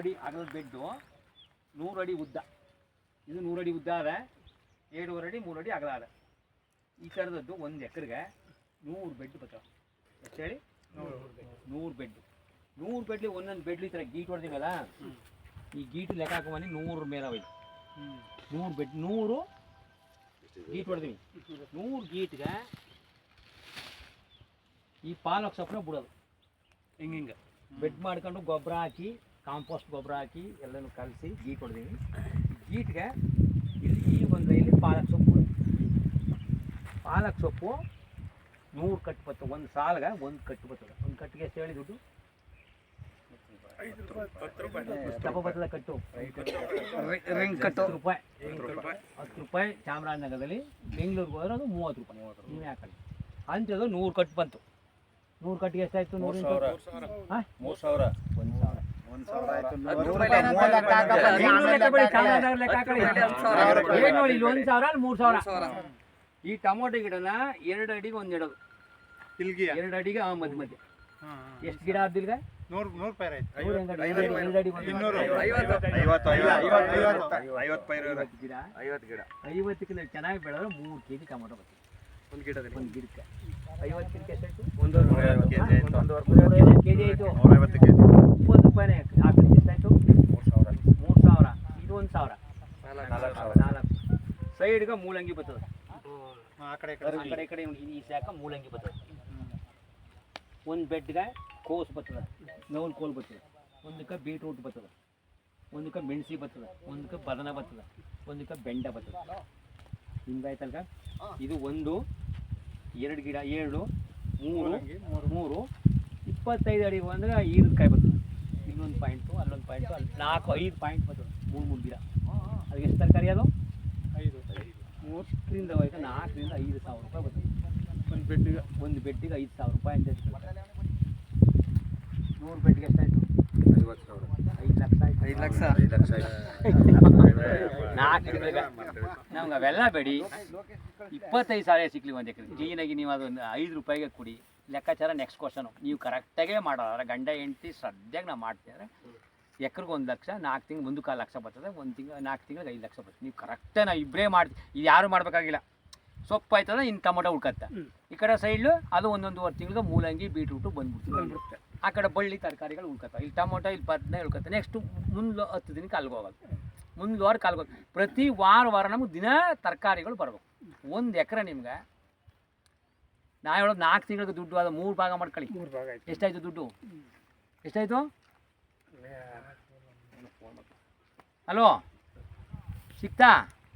ಅಡಿ ಅಗಲದ ಬೆಡ್ಡು, ನೂರು ಅಡಿ ಉದ್ದ. ಇದು ನೂರು ಅಡಿ ಉದ್ದ ಅದ. ಏಳುವರೆ ಅಡಿ, ಮೂರು ಅಡಿ ಅಗಲ ಅದ. ಈ ಥರದದ್ದು ಒಂದು ಎಕರೆಗೆ ನೂರು ಬೆಡ್ ಬರ್ತಾವೆ ಎಷ್ಟು ಹೇಳಿ? ನೂರು ಬೆಡ್. ನೂರು ಬೆಡ್ಲಿ ಒಂದೊಂದು ಬೆಡ್ಲಿ ಈ ಥರ ಗೀಟ್ ಹೊಡೆದಿವಲ್ಲ, ಈ ಗೀಟು ಲೆಕ್ಕ ಹಾಕೊಂಬಂದು ನೂರು ಮೇಲೆ ಅವ ನೂರು ಬೆಡ್, ನೂರು ಗೀಟ್ ಹೊಡೆದೀವಿ. ನೂರು ಗೀಟ್ಗೆ ಈ ಪಾಲಕ್ ಸೊಪ್ಪನ್ನ ಬಿಡೋದು. ಹಿಂಗೆ ಹಿಂಗೆ. ಬೆಡ್ ಮಾಡ್ಕೊಂಡು ಗೊಬ್ಬರ ಹಾಕಿ ಕಾಂಪೋಸ್ಟ್ ಗೊಬ್ಬರ ಹಾಕಿ ಎಲ್ಲನೂ ಕಲಸಿ ಗೀಟ್ ಹೊಡೆದೀವಿ ಗೀಟ್ಗೆ ಇಲ್ಲಿ ಈ ಒಂದು ಇಲ್ಲಿ ಪಾಲಕ್ ಸೊಪ್ಪು ಪಾಲಕ್ ಸೊಪ್ಪು ನೂರು ಕಟ್ಟು ಬರ್ತದೆ ಒಂದು ಸಾಲ್ಗೆ ಒಂದು ಕಟ್ಟು ಬರ್ತದೆ. ಒಂದು ಕಟ್ಟಿಗೆ ಎಷ್ಟು ಹೇಳಿ ದುಡ್ಡು? ತಪ್ಪ ಕಟ್ಟು. ಹತ್ತು ರೂಪಾಯಿ. ಹತ್ತು ರೂಪಾಯಿ ಚಾಮರಾಜನಗರದಲ್ಲಿ ಬೆಂಗಳೂರಿಗೆ ಹೋದ್ರೆ ಅದು ಮೂವತ್ತು ರೂಪಾಯಿ. ನೀವೇ ಹಾಕೊಳ್ಳಿ ಅಂಥದ್ದು ನೂರು ಕಟ್ಟು ಬಂತು. ನೂರು ಕಟ್ಟಿಗೆ ಎಷ್ಟಾಯ್ತು ನೂರು ಸಾವಿರ. ಹಾಂ? ಮೂರು ಸಾವಿರ. ಒಂದು ಸಾವಿರ ಆಯ್ತು ಬೆಂಗಳೂರು ಲೆಕ್ಕ ಬಿಡಿ, ಚಾಮರಾಜನಗರ ಲೆಕ್ಕ ನೋಡಿ ಇಲ್ಲಿ ಒಂದು ಸಾವಿರ ಅಲ್ಲಿ ಮೂರು ಸಾವಿರ ಈ ಟೊಮೊಟೊ ಗಿಡನ ಎರಡು ಅಡಿಗೆ ಒಂದ್ ಇಡೋದು ಎರಡು ಅಡಿಗೆ ಆ ಮಧ್ಯ ಮಧ್ಯ ಎಷ್ಟು ಗಿಡ ಆದಿಲ್ಗ ಐವತ್ತಕ್ಕಿಂತ ಚೆನ್ನಾಗಿ ಬೆಳೆದ್ರೆ ಮೂರು ಕೆ ಜಿ ಟೊಮೊಟೊ ಬರ್ತದೆ ಒಂದು ಗಿಡದಲ್ಲಿ ಒಂದು ಗಿಡಕ್ಕೆ ಐವತ್ತು ಕೆ ಕೆಜಿ ಆಯ್ತು ನೂರೈವತ್ತು ಕೆ ಜಿ ಆಯಿತು ನೂರೈವತ್ತು ಕೆಜಿ ಇಪ್ಪತ್ತು ರೂಪಾಯಿನೇ ಆಕಡೆ ಎಷ್ಟಾಯ್ತು? ಮೂರು ಸಾವಿರ. ಮೂರು ಸಾವಿರ. ಇದು ಒಂದು ಸಾವಿರ. ನಾಲ್ಕು ಸಾವಿರ. ನಾಲ್ಕು. ಸೈಡ್ಗೆ ಮೂಲಂಗಿ ಬರ್ತದೆ. ಆ ಕಡೆ ಈ ಆ ಕಡೆ ಈ ಕಡೆ ಈ- ಶಾಖ ಮೂಲಂಗಿ ಬರ್ತದೆ. ಒಂದು ಬೆಡ್ಗೆ ಕೋಸು ಬರ್ತದೆ. ನವಲ್ ಕೋಲ್ ಬರ್ತದೆ. ಒಂದಕ್ಕೆ ಬೀಟ್ರೂಟ್ ಬರ್ತದೆ. ಒಂದಕ್ಕೆ ಮೆಣಸಿ ಬರ್ತದೆ. ಒಂದಕ್ಕೆ ಬದನ ಬರ್ತದೆ. ಒಂದಕ್ಕೆ ಬೆಂಡ ಬರ್ತದೆ. ಹಿಂಗಾಯ್ತಲ್ಗ? ಇದು ಒಂದು ಎರಡು ಗಿಡ ಏಳು ಮೂರು ಮೂರು. ಇಪ್ಪತ್ತೈದು ಅಡಿ ಬಂದ್ರೆ ಈರಕಾಯಿ ಬರ್ತದೆ. ಇಲ್ಲೊಂದು ಪಾಯಿಂಟು ಅಲ್ಲೊಂದು ಪಾಯಿಂಟು ಅಲ್ಲಿ ನಾಲ್ಕು ಐದು ಪಾಯಿಂಟ್ ಬರ್ತದೆ ಮೂರು ಮೂರು ಗಿಡ. ಅದಕ್ಕೆ ಎಷ್ಟು ತರಕಾರಿ ಅದು? ಐದು. ಮೂರರಿಂದ ಹೋಯ್ತು ನಾಲ್ಕರಿಂದ ಐದು ಸಾವಿರ ರೂಪಾಯಿ ಬರ್ತದೆ. ಒಂದು ಬೆಡ್ಡಿಗೆ. ಒಂದು ಬೆಡ್ಡಿಗೆ ಐದು ಸಾವಿರ ರೂಪಾಯಿ ಅಂತ. ನೂರು ಬೆಡ್ಗೆ ಎಷ್ಟಾಯ್ತು? ಐವತ್ತು ಸಾವಿರ. ಐದು ಲಕ್ಷ ಆಯ್ತು. ಐದು ಲಕ್ಷ. ಐದು ಲಕ್ಷ ಆಯ್ತು. ನಾಲ್ಕು ನಮ್ಗೆ ಅವೆಲ್ಲ ಬೇಡಿ. ಇಪ್ಪತ್ತೈದು ಸಾವಿರ ಸಿಕ್ಲಿ ಒಂದು ಎಕರೆ. ಕ್ಲೀನಾಗಿ ನೀವು ಅದೊಂದು ಐದು ರೂಪಾಯಿಗೆ ಕೊಡಿ. ಲೆಕ್ಕಾಚಾರ ನೆಕ್ಸ್ಟ್ ಕ್ವಶನು ನೀವು ಕರೆಕ್ಟಾಗೇ ಮಾಡೋದಾದ್ರೆ ಗಂಡ ಹೆಂಡತಿ ಸದ್ಯಕ್ಕೆ ನಾವು ಮಾಡ್ತಿದ್ರೆ. ಎಕರೆಗೆ ಒಂದು ಲಕ್ಷ ನಾಲ್ಕು ತಿಂಗಳು ಒಂದು ಕಾಲು ಲಕ್ಷ ಬರ್ತದೆ. ಒಂದು ತಿಂಗಳು ನಾಲ್ಕು ತಿಂಗಳಿಗೆ ಐದು ಲಕ್ಷ ಬರ್ತದೆ. ನೀವು ಕರೆಕ್ಟಾಗಿ ನಾವು ಇಬ್ಬರೇ ಮಾಡ್ತೀವಿ ಇದು ಯಾರು ಮಾಡಬೇಕಾಗಿಲ್ಲ. ಸೊಪ್ಪು ಆಯ್ತದ ಇನ್ನು ಟೊಮೊಟೊ ಉಳ್ಕತ್ತೆ. ಈ ಕಡೆ ಸೈಡ್ಲು ಅದು ಒಂದೊಂದುವರೆ ತಿಂಗಳಿಗೆ ಮೂಲಂಗಿ ಬೀಟ್ರೂಟು ಬಂದ್ಬಿಡ್ತೀವಿ ಆ ಕಡೆ ಬಳ್ಳಿ ತರಕಾರಿಗಳು ಉಳ್ಕತ್ತೆ. ಇಲ್ಲಿ ಟೊಮೊಟೊ ಇಲ್ಲಿ ಬದನೆ ಉಳ್ಕತ್ತೆ. ನೆಕ್ಸ್ಟ್ ಮುಂದೆ ಹತ್ತು ದಿನಕ್ಕೆ ಅಲ್ಲಿಗೆ ಹೋಗೋದು ಮುಂದೆ ವಾರ ಕಾಲ್ಗೆ ಪ್ರತಿ ವಾರ ವಾರ ನಮಗೆ ದಿನ ತರಕಾರಿಗಳು ಬರಬೇಕು. ಒಂದು ಎಕರೆ ನಿಮ್ಗೆ ನಾ ಹೇಳೋದು ನಾಲ್ಕು ತಿಂಗಳಿಗೆ ದುಡ್ಡು ಅದು ಮೂರು ಭಾಗ ಮಾಡ್ಕೊಳ್ಳಿ. ಮೂರು ಭಾಗ ಆಯ್ತು. ಎಷ್ಟಾಯ್ತು ದುಡ್ಡು? ಎಷ್ಟಾಯ್ತು? ಹಲೋ? ಸಿಕ್ತಾ?